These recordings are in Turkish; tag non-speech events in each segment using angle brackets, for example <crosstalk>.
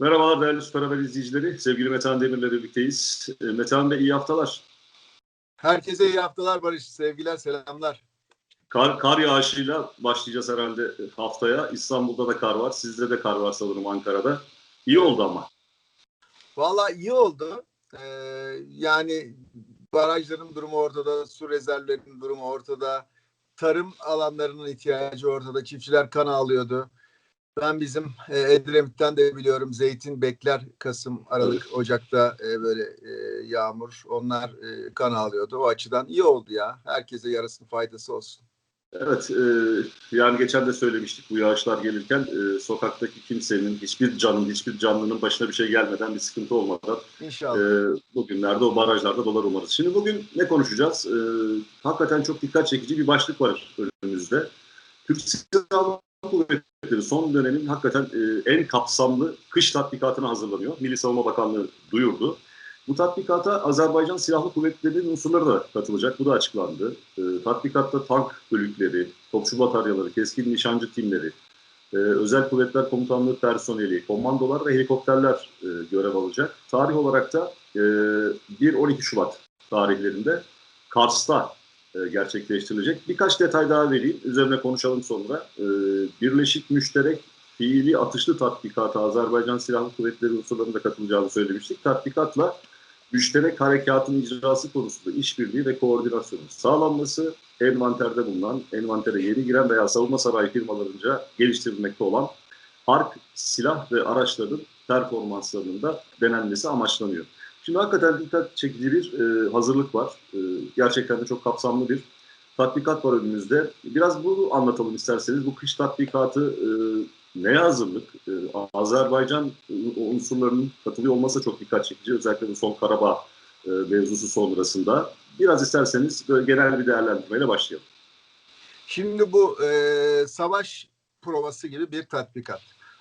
Merhabalar değerli Süper Haber izleyicileri. Sevgili Metehan Demir'le birlikteyiz. E, Metehan Bey iyi haftalar. Herkese iyi haftalar Barış. Sevgiler, selamlar. Kar, kar yağışıyla başlayacağız herhalde haftaya. İstanbul'da da kar var. Sizde de kar var sanırım Ankara'da. İyi oldu ama. Vallahi iyi oldu. Ee, yani barajların durumu ortada, su rezervlerinin durumu ortada, tarım alanlarının ihtiyacı ortada. Çiftçiler kan ağlıyordu. Ben bizim e, Edremit'ten de biliyorum zeytin bekler Kasım, Aralık, Ocak'ta e, böyle e, yağmur. Onlar e, kan ağlıyordu. O açıdan iyi oldu ya. Herkese yarısının faydası olsun. Evet, e, yani geçen de söylemiştik bu yağışlar gelirken e, sokaktaki kimsenin, hiçbir canın, hiçbir canlının başına bir şey gelmeden, bir sıkıntı olmadan İnşallah. e, bugünlerde o barajlarda dolar umarız. Şimdi bugün ne konuşacağız? E, hakikaten çok dikkat çekici bir başlık var önümüzde. Türk Silahlı Kuvvetleri son dönemin hakikaten e, en kapsamlı kış tatbikatına hazırlanıyor. Milli Savunma Bakanlığı duyurdu. Bu tatbikata Azerbaycan Silahlı Kuvvetleri'nin unsurları da katılacak. Bu da açıklandı. E, tatbikatta tank bölükleri, topçu bataryaları, keskin nişancı timleri, e, özel kuvvetler komutanlığı personeli, komandolar ve helikopterler e, görev alacak. Tarih olarak da e, 1-12 Şubat tarihlerinde Kars'ta e, gerçekleştirilecek. Birkaç detay daha vereyim. Üzerine konuşalım sonra. E, Birleşik Müşterek Fiili Atışlı Tatbikatı Azerbaycan Silahlı Kuvvetleri unsurlarının da katılacağını söylemiştik. Tatbikatla müşterek harekatın icrası konusunda işbirliği ve koordinasyonu sağlanması, envanterde bulunan, envantere yeni giren veya savunma sanayi firmalarınca geliştirilmekte olan harp, silah ve araçların performanslarının da denenmesi amaçlanıyor. Şimdi hakikaten dikkat çekici bir e, hazırlık var. E, gerçekten de çok kapsamlı bir tatbikat var önümüzde. Biraz bunu anlatalım isterseniz. Bu kış tatbikatı e, neye hazırlık? E, Azerbaycan unsurlarının katılıyor olması çok dikkat çekici. Özellikle bu son Karabağ e, mevzusu sonrasında. Biraz isterseniz böyle genel bir değerlendirmeyle başlayalım. Şimdi bu e, savaş provası gibi bir tatbikat.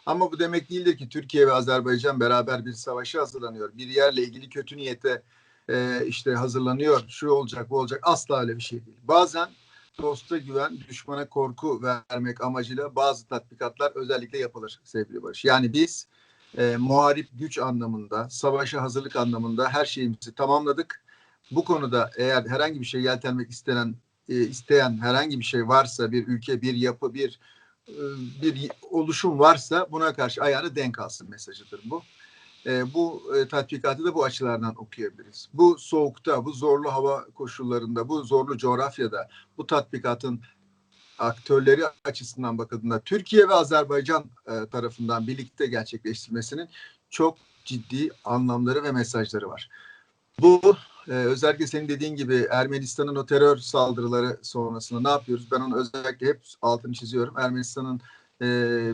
Ama bu demek değildir ki Türkiye ve Azerbaycan beraber bir savaşa hazırlanıyor. Bir yerle ilgili kötü niyete e, işte hazırlanıyor. Şu olacak, bu olacak. Asla öyle bir şey değil. Bazen dosta güven, düşmana korku vermek amacıyla bazı tatbikatlar özellikle yapılır sevgili Barış. Yani biz e, muharip güç anlamında, savaşa hazırlık anlamında her şeyimizi tamamladık. Bu konuda eğer herhangi bir şey yeltenmek istenen e, isteyen herhangi bir şey varsa bir ülke, bir yapı, bir bir oluşum varsa buna karşı ayağını denk alsın mesajıdır bu. E, bu e, tatbikatı da bu açılardan okuyabiliriz. Bu soğukta, bu zorlu hava koşullarında, bu zorlu coğrafyada bu tatbikatın aktörleri açısından bakıldığında Türkiye ve Azerbaycan e, tarafından birlikte gerçekleştirmesinin çok ciddi anlamları ve mesajları var. Bu e, özellikle senin dediğin gibi Ermenistan'ın o terör saldırıları sonrasında ne yapıyoruz? Ben onu özellikle hep altını çiziyorum. Ermenistan'ın e,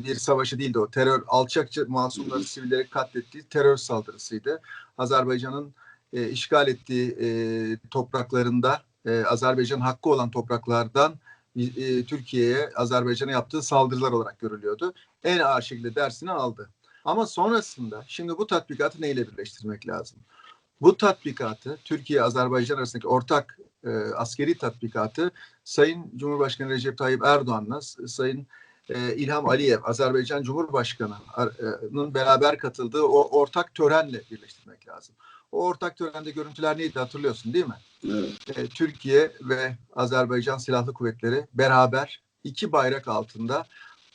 bir savaşı değildi o. Terör, alçakça masumları, sivilleri katlettiği terör saldırısıydı. Azerbaycan'ın e, işgal ettiği e, topraklarında, e, Azerbaycan hakkı olan topraklardan e, Türkiye'ye, Azerbaycan'a yaptığı saldırılar olarak görülüyordu. En ağır şekilde dersini aldı. Ama sonrasında şimdi bu tatbikatı neyle birleştirmek lazım? Bu tatbikatı Türkiye-Azerbaycan arasındaki ortak e, askeri tatbikatı Sayın Cumhurbaşkanı Recep Tayyip Erdoğan'la Sayın e, İlham Aliyev, Azerbaycan Cumhurbaşkanı'nın beraber katıldığı o ortak törenle birleştirmek lazım. O ortak törende görüntüler neydi hatırlıyorsun değil mi? Evet. E, Türkiye ve Azerbaycan Silahlı Kuvvetleri beraber iki bayrak altında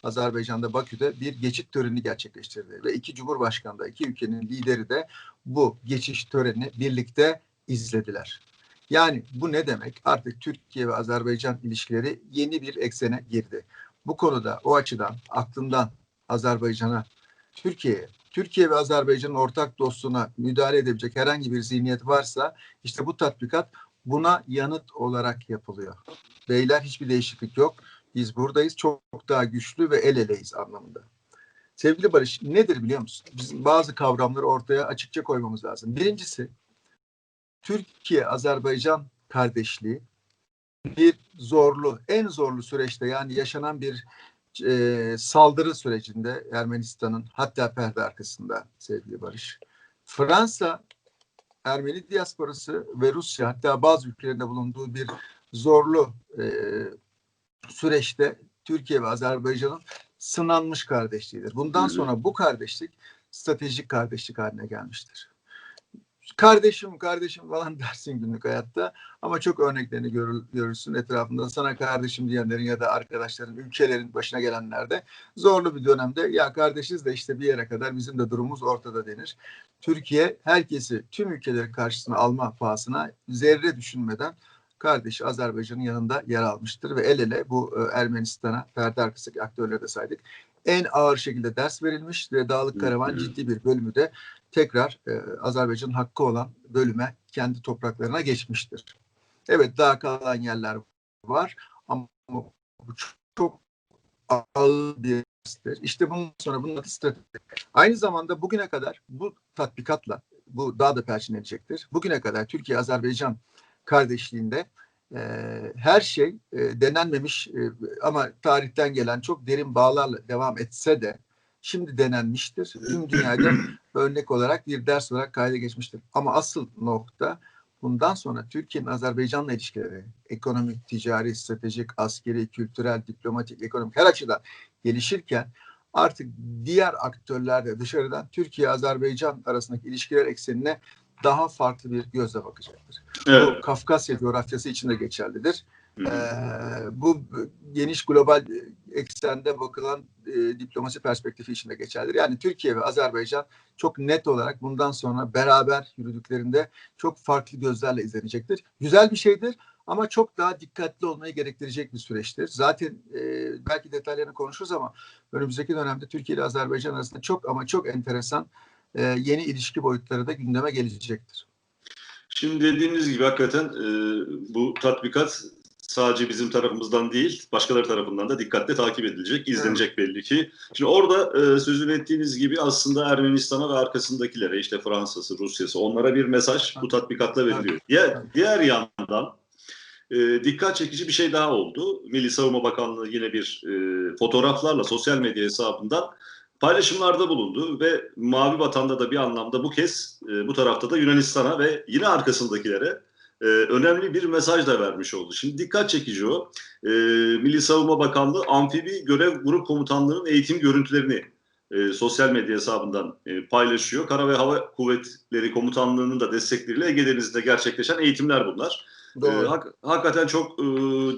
Azerbaycan'da Bakü'de bir geçit töreni gerçekleştirdi. Ve iki cumhurbaşkanı da iki ülkenin lideri de bu geçiş töreni birlikte izlediler. Yani bu ne demek? Artık Türkiye ve Azerbaycan ilişkileri yeni bir eksene girdi. Bu konuda o açıdan aklından Azerbaycan'a, Türkiye'ye, Türkiye ve Azerbaycan'ın ortak dostluğuna müdahale edebilecek herhangi bir zihniyet varsa işte bu tatbikat buna yanıt olarak yapılıyor. Beyler hiçbir değişiklik yok. Biz buradayız. Çok daha güçlü ve el eleyiz anlamında. Sevgili Barış nedir biliyor musun? Bizim bazı kavramları ortaya açıkça koymamız lazım. Birincisi Türkiye-Azerbaycan kardeşliği bir zorlu, en zorlu süreçte yani yaşanan bir e, saldırı sürecinde Ermenistan'ın hatta perde arkasında sevgili Barış. Fransa, Ermeni diasporası ve Rusya hatta bazı ülkelerinde bulunduğu bir zorlu e, süreçte Türkiye ve Azerbaycan'ın sınanmış kardeşliğidir. Bundan sonra bu kardeşlik stratejik kardeşlik haline gelmiştir. Kardeşim kardeşim falan <laughs> dersin günlük hayatta ama çok örneklerini görür, görürsün etrafında sana kardeşim diyenlerin ya da arkadaşların ülkelerin başına gelenlerde zorlu bir dönemde ya kardeşiz de işte bir yere kadar bizim de durumumuz ortada denir. Türkiye herkesi tüm ülkeleri karşısına alma pahasına zerre düşünmeden kardeşi Azerbaycan'ın yanında yer almıştır ve el ele bu e, Ermenistan'a perde arkasındaki aktörleri de saydık. En ağır şekilde ders verilmiş ve Dağlık Karavan ciddi bir bölümü de tekrar e, Azerbaycan'ın hakkı olan bölüme kendi topraklarına geçmiştir. Evet daha kalan yerler var ama bu çok, ağır bir derstir. İşte bundan sonra bunun adı strateji. Aynı zamanda bugüne kadar bu tatbikatla bu daha da perçinlenecektir. Bugüne kadar Türkiye-Azerbaycan kardeşliğinde e, her şey e, denenmemiş e, ama tarihten gelen çok derin bağlarla devam etse de şimdi denenmiştir. Tüm dünyada <clears throat> örnek olarak bir ders olarak kayda geçmiştir. Ama asıl nokta bundan sonra Türkiye'nin Azerbaycan'la ilişkileri ekonomik, ticari, stratejik, askeri, kültürel, diplomatik, ekonomik her açıdan gelişirken artık diğer aktörler de dışarıdan Türkiye-Azerbaycan arasındaki ilişkiler eksenine daha farklı bir gözle bakacaktır. Evet. Bu Kafkasya coğrafyası için de geçerlidir. Hı hı. Ee, bu geniş global eksende bakılan e, diplomasi perspektifi içinde geçerlidir. Yani Türkiye ve Azerbaycan çok net olarak bundan sonra beraber yürüdüklerinde çok farklı gözlerle izlenecektir. Güzel bir şeydir ama çok daha dikkatli olmayı gerektirecek bir süreçtir. Zaten e, belki detaylarını konuşuruz ama önümüzdeki dönemde Türkiye ile Azerbaycan arasında çok ama çok enteresan e, yeni ilişki boyutları da gündeme gelecektir. Şimdi dediğiniz gibi hakikaten e, bu tatbikat sadece bizim tarafımızdan değil, başkaları tarafından da dikkatle takip edilecek, izlenecek belli ki. Şimdi orada e, sözünü ettiğiniz gibi aslında Ermenistan'a ve arkasındakilere, işte Fransa'sı, Rusya'sı onlara bir mesaj bu tatbikatla veriliyor. Diğer, diğer yandan e, dikkat çekici bir şey daha oldu. Milli Savunma Bakanlığı yine bir e, fotoğraflarla sosyal medya hesabından paylaşımlarda bulundu ve Mavi Vatan'da da bir anlamda bu kez e, bu tarafta da Yunanistan'a ve yine arkasındakilere e, önemli bir mesaj da vermiş oldu. Şimdi dikkat çekici o. E, Milli Savunma Bakanlığı amfibi görev grup komutanlığının eğitim görüntülerini e, sosyal medya hesabından e, paylaşıyor. Kara ve Hava Kuvvetleri Komutanlığı'nın da destekleriyle Ege Denizi'nde gerçekleşen eğitimler bunlar. E, hak- hakikaten çok e,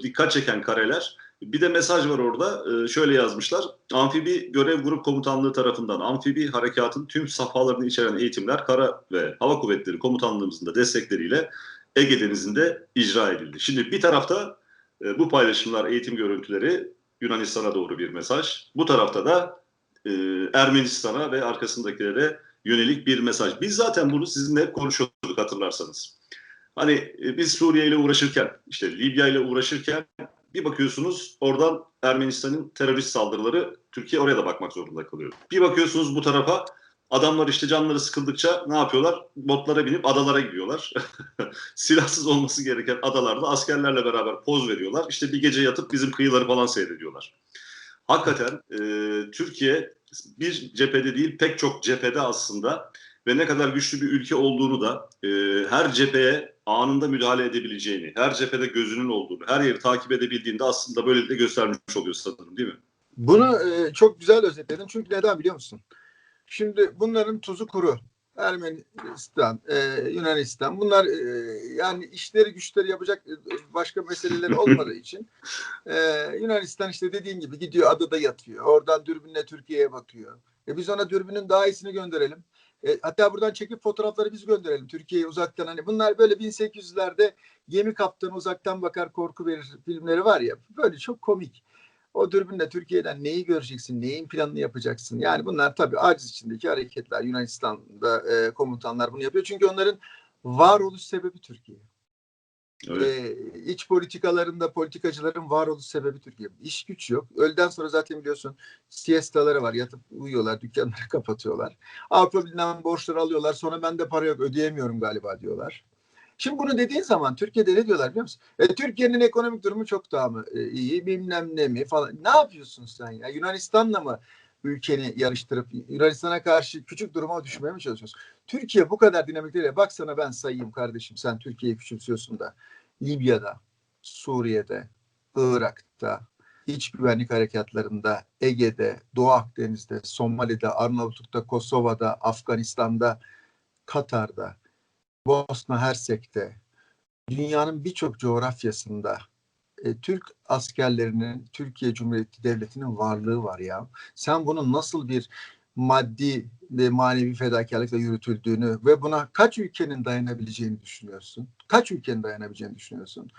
dikkat çeken kareler. Bir de mesaj var orada. E, şöyle yazmışlar. Amfibi Görev Grup Komutanlığı tarafından amfibi harekatın tüm safhalarını içeren eğitimler Kara ve Hava Kuvvetleri Komutanlığımızın da destekleriyle Ege Denizi'nde icra edildi. Şimdi bir tarafta e, bu paylaşımlar, eğitim görüntüleri Yunanistan'a doğru bir mesaj. Bu tarafta da e, Ermenistan'a ve arkasındakilere yönelik bir mesaj. Biz zaten bunu sizinle hep konuşuyorduk hatırlarsanız. Hani e, biz Suriye ile uğraşırken, işte Libya ile uğraşırken bir bakıyorsunuz oradan Ermenistan'ın terörist saldırıları Türkiye oraya da bakmak zorunda kalıyor. Bir bakıyorsunuz bu tarafa adamlar işte canları sıkıldıkça ne yapıyorlar? Botlara binip adalara gidiyorlar. <laughs> Silahsız olması gereken adalarda askerlerle beraber poz veriyorlar. İşte bir gece yatıp bizim kıyıları falan seyrediyorlar. Hakikaten e, Türkiye bir cephede değil pek çok cephede aslında ve ne kadar güçlü bir ülke olduğunu da e, her cepheye anında müdahale edebileceğini, her cephede gözünün olduğunu, her yeri takip edebildiğinde aslında böylelikle göstermiş oluyor sanırım değil mi? Bunu e, çok güzel özetledin. Çünkü neden biliyor musun? Şimdi bunların tuzu kuru. Ermenistan, e, Yunanistan bunlar e, yani işleri güçleri yapacak e, başka meseleleri olmadığı <laughs> için e, Yunanistan işte dediğin gibi gidiyor adada yatıyor. Oradan dürbünle Türkiye'ye bakıyor. E biz ona dürbünün daha iyisini gönderelim. E, hatta buradan çekip fotoğrafları biz gönderelim Türkiye'ye uzaktan. Hani bunlar böyle 1800'lerde gemi kaptanı uzaktan bakar korku verir filmleri var ya. Böyle çok komik. O dürbünle Türkiye'den neyi göreceksin, neyin planını yapacaksın? Yani bunlar tabii aciz içindeki hareketler. Yunanistan'da e, komutanlar bunu yapıyor. Çünkü onların varoluş sebebi Türkiye. Evet. E, iç politikalarında politikacıların varoluş sebebi Türkiye. İş güç yok. Öğleden sonra zaten biliyorsun siestaları var. Yatıp uyuyorlar, dükkanları <laughs> kapatıyorlar. Avrupa Birliği'nden borçları alıyorlar. Sonra bende para yok, ödeyemiyorum galiba diyorlar. Şimdi bunu dediğin zaman Türkiye'de ne diyorlar biliyor musun? E, Türkiye'nin ekonomik durumu çok daha mı e, iyi bilmem ne mi falan. Ne yapıyorsun sen ya? Yunanistan'la mı ülkeni yarıştırıp Yunanistan'a karşı küçük duruma düşmeye mi çalışıyorsun? Türkiye bu kadar dinamik değil. Bak ben sayayım kardeşim. Sen Türkiye'yi küçümsüyorsun da. Libya'da, Suriye'de, Irak'ta, iç güvenlik harekatlarında Ege'de, Doğu Akdeniz'de, Somali'de, Arnavutluk'ta, Kosova'da, Afganistan'da, Katar'da, Bosna Hersek'te, dünyanın birçok coğrafyasında e, Türk askerlerinin, Türkiye Cumhuriyeti Devleti'nin varlığı var ya. Sen bunun nasıl bir maddi ve manevi fedakarlıkla yürütüldüğünü ve buna kaç ülkenin dayanabileceğini düşünüyorsun? Kaç ülkenin dayanabileceğini düşünüyorsun?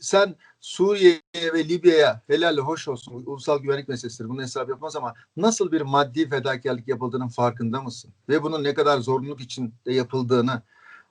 Sen Suriye'ye ve Libya'ya helal hoş olsun ulusal güvenlik meselesidir. Bunu hesap yapmaz ama nasıl bir maddi fedakarlık yapıldığının farkında mısın? Ve bunun ne kadar zorunluluk içinde yapıldığını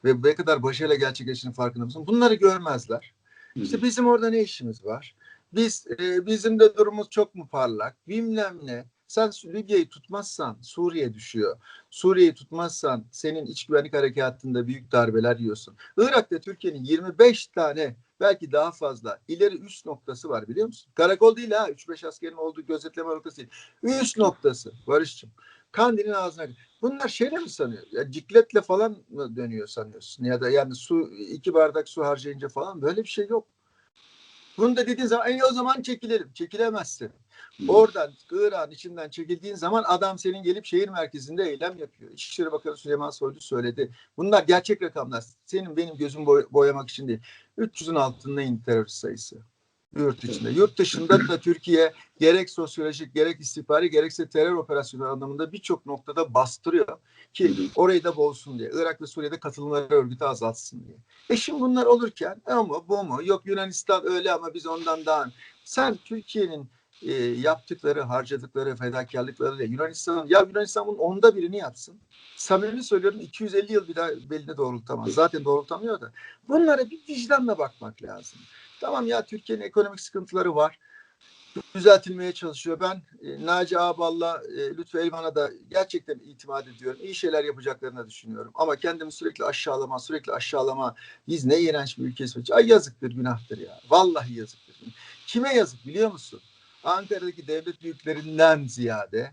ve ne kadar başarıyla gerçekleştiğinin farkında mısın? Bunları görmezler. İşte bizim orada ne işimiz var? Biz e, bizim de durumumuz çok mu parlak? Bilmem ne. Sen Libya'yı tutmazsan Suriye düşüyor. Suriye'yi tutmazsan senin iç güvenlik harekatında büyük darbeler yiyorsun. Irak'ta Türkiye'nin 25 tane belki daha fazla ileri üst noktası var biliyor musun? Karakol değil ha. 3-5 askerin olduğu gözetleme noktası değil. Üst noktası Barış'cığım. Kandil'in ağzına. Bunlar şeyle mi sanıyor? Ya cikletle falan mı dönüyor sanıyorsun? Ya da yani su iki bardak su harcayınca falan böyle bir şey yok. Bunu da dediğin zaman "E, o zaman çekilelim. Çekilemezsin. Oradan Irak'ın içinden çekildiğin zaman adam senin gelip şehir merkezinde eylem yapıyor. İçişleri Bakanı Süleyman Soylu söyledi. Bunlar gerçek rakamlar. Senin benim gözüm boy- boyamak için değil. 300'ün altında indi terörist sayısı. Yurt içinde. Yurt dışında da Türkiye gerek sosyolojik gerek istihbari gerekse terör operasyonu anlamında birçok noktada bastırıyor ki orayı da bozsun diye. Irak ve Suriye'de katılımları örgütü azaltsın diye. E şimdi bunlar olurken ama bu mu? Yok Yunanistan öyle ama biz ondan daha. Sen Türkiye'nin e, yaptıkları, harcadıkları fedakarlıklarıyla Yunanistan'ın ya Yunanistan bunun onda birini yapsın. Samimi söylüyorum 250 yıl bir daha belini doğrultamaz. Zaten doğrultamıyor da. Bunlara bir vicdanla bakmak lazım. Tamam ya Türkiye'nin ekonomik sıkıntıları var. Düzeltilmeye çalışıyor. Ben e, Naci Ağbal'la e, Lütfü Elvan'a da gerçekten itimat ediyorum. İyi şeyler yapacaklarını düşünüyorum. Ama kendimi sürekli aşağılama, sürekli aşağılama. Biz ne iğrenç bir ülkeyiz. Ay yazıktır, günahtır ya. Vallahi yazıktır. Kime yazık biliyor musun? Ankara'daki devlet büyüklerinden ziyade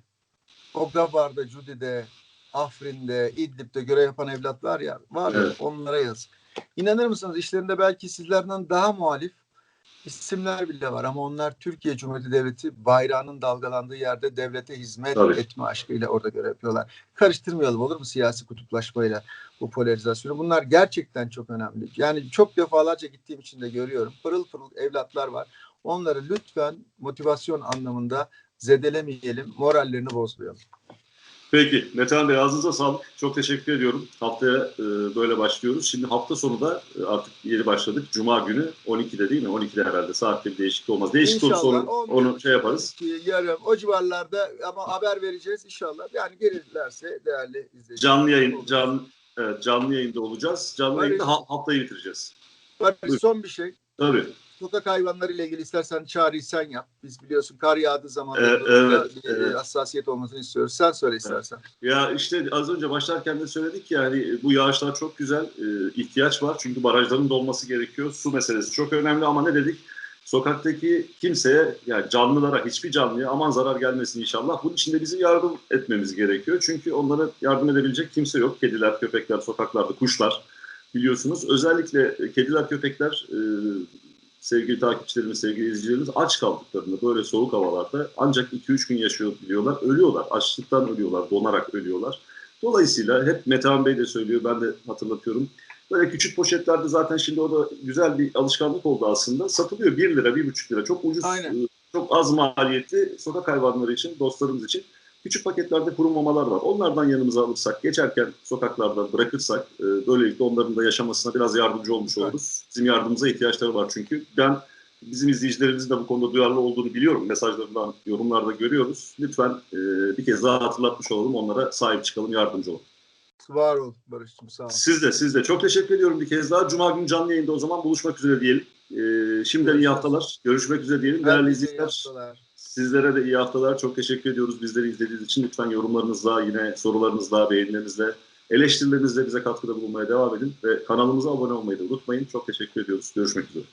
o Gabar'da, Cudi'de, Afrin'de, İdlib'de görev yapan evlatlar ya var ya Evet. onlara yazık. İnanır mısınız işlerinde belki sizlerden daha muhalif isimler bile var ama onlar Türkiye Cumhuriyeti Devleti bayrağının dalgalandığı yerde devlete hizmet Tabii. etme aşkıyla orada görev yapıyorlar. Karıştırmayalım olur mu siyasi kutuplaşmayla bu polarizasyonu. Bunlar gerçekten çok önemli. Yani çok defalarca gittiğim için de görüyorum. Pırıl pırıl evlatlar var. Onları lütfen motivasyon anlamında zedelemeyelim, morallerini bozmayalım. Peki Metehan Bey ağzınıza sağlık. Çok teşekkür ediyorum. Haftaya e, böyle başlıyoruz. Şimdi hafta sonu da e, artık yeni başladık. Cuma günü 12'de değil mi? 12'de herhalde. Saatte bir değişiklik olmaz. Değişiklik olursa onu, 11, onu şey yaparız. 12, yarım o civarlarda ama haber vereceğiz inşallah. Yani gelirlerse değerli izleyiciler. Canlı yayın, olur. can, evet, canlı yayında olacağız. Canlı Barış. yayında ha- haftayı bitireceğiz. Buyur. son bir şey. Tabii. Sokak hayvanları ile ilgili istersen çağrıyı sen yap. Biz biliyorsun kar yağdığı zaman orada evet, bir evet. hassasiyet olmasını istiyoruz. Sen söyle istersen. Ya işte az önce başlarken de söyledik ya hani bu yağışlar çok güzel. e, ihtiyaç var. Çünkü barajların dolması gerekiyor. Su meselesi çok önemli ama ne dedik? Sokaktaki kimseye yani canlılara hiçbir canlıya aman zarar gelmesin inşallah. Bunun için de bizim yardım etmemiz gerekiyor. Çünkü onlara yardım edebilecek kimse yok. Kediler, köpekler, sokaklarda, kuşlar biliyorsunuz. Özellikle e, kediler, köpekler e, sevgili takipçilerimiz, sevgili izleyicilerimiz aç kaldıklarında böyle soğuk havalarda ancak 2-3 gün yaşıyor biliyorlar. Ölüyorlar. Açlıktan ölüyorlar. Donarak ölüyorlar. Dolayısıyla hep Metehan Bey de söylüyor. Ben de hatırlatıyorum. Böyle küçük poşetlerde zaten şimdi o da güzel bir alışkanlık oldu aslında. Satılıyor 1 lira, 1,5 lira. Çok ucuz, Aynen. e, çok az maliyetli sokak hayvanları için, dostlarımız için küçük paketlerde kuru mamalar var. Onlardan yanımıza alırsak, geçerken sokaklarda bırakırsak e, böylelikle onların da yaşamasına biraz yardımcı olmuş oluruz. Bizim yardımımıza ihtiyaçları var çünkü. Ben bizim izleyicilerimizin de bu konuda duyarlı olduğunu biliyorum. Mesajlarından, yorumlarda görüyoruz. Lütfen e, bir kez daha hatırlatmış olalım. Onlara sahip çıkalım, yardımcı olalım. Var ol Barış'cığım sağ ol. Siz de, siz de. Çok teşekkür ediyorum bir kez daha. Cuma günü canlı yayında o zaman buluşmak üzere diyelim. E, şimdiden iyi haftalar. Görüşmek üzere diyelim. Değerli izleyiciler. Sizlere de iyi haftalar. Çok teşekkür ediyoruz bizleri izlediğiniz için. Lütfen yorumlarınızla, yine sorularınızla, beğenilerinizle, eleştirilerinizle bize katkıda bulunmaya devam edin. Ve kanalımıza abone olmayı da unutmayın. Çok teşekkür ediyoruz. Görüşmek üzere.